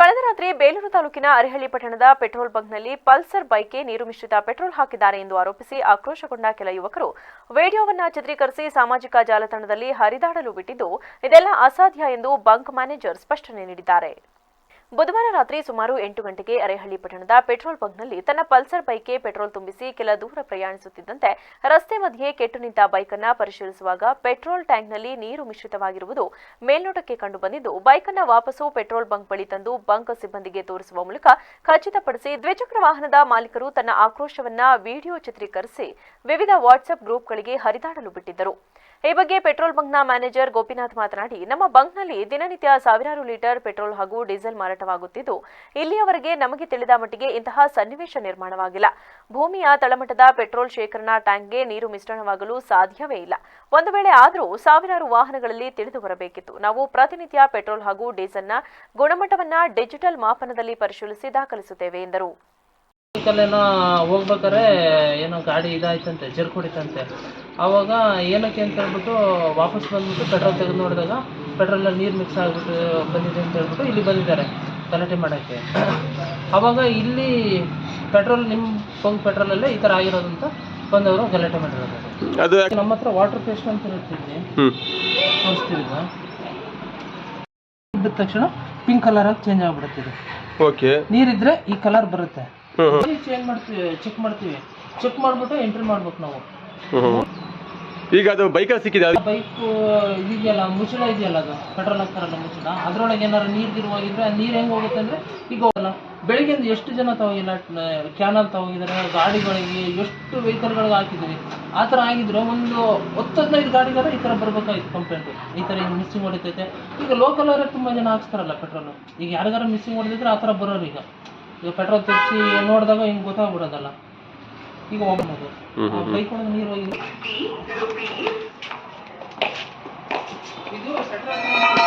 ಕಳೆದ ರಾತ್ರಿ ಬೇಲೂರು ತಾಲೂಕಿನ ಅರಿಹಳ್ಳಿ ಪಟ್ಟಣದ ಪೆಟ್ರೋಲ್ ಬಂಕ್ನಲ್ಲಿ ಪಲ್ಸರ್ ಬೈಕ್ಗೆ ನೀರು ಮಿಶ್ರಿತ ಪೆಟ್ರೋಲ್ ಹಾಕಿದ್ದಾರೆ ಎಂದು ಆರೋಪಿಸಿ ಆಕ್ರೋಶಗೊಂಡ ಕೆಲ ಯುವಕರು. ವಿಡಿಯೋವನ್ನ ಚಿತ್ರೀಕರಿಸಿ ಸಾಮಾಜಿಕ ಜಾಲತಾಣದಲ್ಲಿ ಹರಿದಾಡಲು ಬಿಟ್ಟಿದ್ದು, ಇದೆಲ್ಲ ಅಸಾಧ್ಯ ಎಂದು ಬಂಕ್ ಮ್ಯಾನೇಜರ್ ಸ್ಪಷ್ಟನೆ ನೀಡಿದ್ದಾರೆ. ಬುಧವಾರ ರಾತ್ರಿ ಸುಮಾರು ಎಂಟು ಗಂಟೆಗೆ ಅರೇಹಳ್ಳಿ ಪಟ್ಟಣದ ಪೆಟ್ರೋಲ್ ಬಂಕ್ನಲ್ಲಿ ತನ್ನ ಪಲ್ಸರ್ ಬೈಕ್ಗೆ ಪೆಟ್ರೋಲ್ ತುಂಬಿಸಿ ಕೆಲ ದೂರ ಪ್ರಯಾಣಿಸುತ್ತಿದ್ದಂತೆ ರಸ್ತೆ ಮಧ್ಯೆ ಕೆಟ್ಟು ನಿಂತ ಬೈಕನ್ನ ಪರಿಶೀಲಿಸುವಾಗ ಪೆಟ್ರೋಲ್ ಟ್ಯಾಂಕ್ನಲ್ಲಿ ನೀರು ಮಿಶ್ರಿತವಾಗಿರುವುದು ಮೇಲ್ನೋಟಕ್ಕೆ ಕಂಡುಬಂದಿದ್ದು ಬೈಕನ್ನ ವಾಪಸು ಪೆಟ್ರೋಲ್ ಬಂಕ್ ಬಳಿ ತಂದು ಬಂಕ್ ಸಿಬ್ಬಂದಿಗೆ ತೋರಿಸುವ ಮೂಲಕ ಖಚಿತಪಡಿಸಿ ದ್ವಿಚಕ್ರ ವಾಹನದ ಮಾಲೀಕರು ತನ್ನ ಆಕ್ರೋಶವನ್ನ ವಿಡಿಯೋ ಚಿತ್ರೀಕರಿಸಿ ವಿವಿಧ ವಾಟ್ಸ್ಆಪ್ ಗ್ರೂಪ್ಗಳಿಗೆ ಹರಿದಾಡಲು ಬಿಟ್ಟಿದ್ದರು. ಈ ಬಗ್ಗೆ ಪೆಟ್ರೋಲ್ ಬಂಕ್ನ ಮ್ಯಾನೇಜರ್ ಗೋಪಿನಾಥ್ ಮಾತನಾಡಿ, ನಮ್ಮ ಬಂಕ್ನಲ್ಲಿ ದಿನನಿತ್ಯ ಸಾವಿರಾರು ಲೀಟರ್ ಪೆಟ್ರೋಲ್ ಹಾಗೂ ಡೀಸೆಲ್ ಮಾರಾಟವಾಗುತ್ತಿದ್ದು ಇಲ್ಲಿಯವರೆಗೆ ನಮಗೆ ತಿಳಿದ ಮಟ್ಟಿಗೆ ಇಂತಹ ಸನ್ನಿವೇಶ ನಿರ್ಮಾಣವಾಗಿಲ್ಲ. ಭೂಮಿಯ ತಳಮಟ್ಟದ ಪೆಟ್ರೋಲ್ ಶೇಖರಣಾ ಟ್ಯಾಂಕ್ಗೆ ನೀರು ಮಿಶ್ರಣವಾಗಲು ಸಾಧ್ಯವೇ ಇಲ್ಲ. ಒಂದು ವೇಳೆ ಆದರೂ ಸಾವಿರಾರು ವಾಹನಗಳಲ್ಲಿ ತಿಳಿದು ಬರಬೇಕಿತ್ತು. ನಾವು ಪ್ರತಿನಿತ್ಯ ಪೆಟ್ರೋಲ್ ಹಾಗೂ ಡೀಸೆಲ್ನ ಗುಣಮಟ್ಟವನ್ನ ಡಿಜಿಟಲ್ ಮಾಪನದಲ್ಲಿ ಪರಿಶೀಲಿಸಿ ದಾಖಲಿಸುತ್ತೇವೆ, ಎಂದರು. ಏನೋ ಹೋಗ್ಬೇಕಾರೆ ಏನೋ ಗಾಡಿ ಇದಾಯ್ತಂತೆ ಜರ್ಕ್ ಹೊಡಿತಂತೆ ಆವಾಗ ಏನಕ್ಕೆ ಅಂತ ಹೇಳ್ಬಿಟ್ಟು ವಾಪಸ್ ಬಂದ್ಬಿಟ್ಟು ಪೆಟ್ರೋಲ್ ತೆಗೆದು ನೋಡಿದಾಗ ಪೆಟ್ರೋಲಲ್ಲಿ ನೀರು ಮಿಕ್ಸ್ ಆಗಿಬಿಟ್ಟು ಬಂದಿದೆ ಅಂತ ಹೇಳ್ಬಿಟ್ಟು ಇಲ್ಲಿ ಬಂದಿದ್ದಾರೆ. ಗಲಾಟೆ ಮಾಡೋಕ್ಕೆ. ಆವಾಗ ಇಲ್ಲಿ ಪೆಟ್ರೋಲ್ ನಿಮ್ಮ ಪಂಪ್ ಪೆಟ್ರೋಲಲ್ಲೇ ಈ ಥರ ಆಗಿರೋದು ಅಂತ ಬಂದವರು ಗಲಾಟೆ ಮಾಡಿರೋದು. ಅದು ನಮ್ಮ ಹತ್ರ ವಾಟರ್ ಪೇಸ್ಟ್ ಅಂತ ಹೇಳ್ತಿದ್ವಿ ಬಿದ್ದ ತಕ್ಷಣ ಪಿಂಕ್ ಕಲರಾಗಿ ಚೇಂಜ್ ಆಗಿಬಿಡುತ್ತೆ ಇದು. ಓಕೆ. ನೀರಿದ್ರೆ ಈ ಕಲರ್ ಬರುತ್ತೆ. ಚೇಂಜ್ ಮಾಡ್ತೀವಿ ಚೆಕ್ ಮಾಡ್ತೀವಿ. ಚೆಕ್ ಮಾಡ್ಬಿಟ್ಟು ಎಂಟ್ರಿ ಮಾಡ್ಬೇಕು ನಾವು. ಈಗ ಅದು ಬೈಕಲ್ಲಿ ಸಿಕ್ಕಿದೆ ಬೈಕ್ ಇದೆಯಲ್ಲ, ಮುಚ್ಚಳ ಇದೆಯಲ್ಲ ಅದು? ಪೆಟ್ರೋಲ್ ಹಾಕ್ತಾರಲ್ಲ ಮುಚ್ಚಳ? ಅದ್ರೊಳಗೆ ಏನಾರು ನೀರು ತಿರುವಾಗಿದ್ರೆ ನೀರು ಹೆಂಗೆ ಹೋಗುತ್ತೆ ಅಂದ್ರೆ ಈಗ ಹೋಗಲ್ಲ. ಬೆಳಿಗ್ಗೆಂದು ಎಷ್ಟು ಜನ ತಗೋಗಿಲ್ಲ ಕ್ಯಾನಲ್ ತಗೋಗಿದ್ದಾರೆ ಗಾಡಿಗಳಿಗೆ ಎಷ್ಟು ವೆಹಿಕಲ್ಗಳಿಗೆ ಹಾಕಿದ್ರಿ ಆ ಥರ ಆಗಿದ್ರೆ ಒಂದು ಹತ್ತು ಹದಿನೈದು ಗಾಡಿಗಾರ ಈ ಥರ ಬರ್ಬೇಕಾಯ್ತು ಕಂಪ್ಲೇಂಟ್ ಈ ಥರ ಈಗ ಮಿಸ್ಸಿಂಗ್ ಹೊಡಿತೈತೆ. ಈಗ ಲೋಕಲ್ ಅವರೇ ತುಂಬ ಜನ ಹಾಕ್ಸ್ತಾರಲ್ಲ ಪೆಟ್ರೋಲು ಈಗ ಯಾರಿಗಾರ ಮಿಸ್ಸಿಂಗ್ ಹೊಡೆದಿದ್ರೆ ಆ ಥರ ಬರೋರು ಈಗ. ಈಗ ಪೆಟ್ರೋಲ್ ತೆಗ್ಸಿ ನೋಡಿದಾಗ ಹಿಂಗೆ ಗೊತ್ತಾಗ್ಬಿಡೋದಲ್ಲ. ಈಗ ಹೋಗ್ಬೋದು ಹ್ಮ್ ಹ್ಮ್ ಹ್ಮ್. ಬೈಕ್ ಒಳಗೆ ನೀರು ಹೋಗಿಲ್ಲ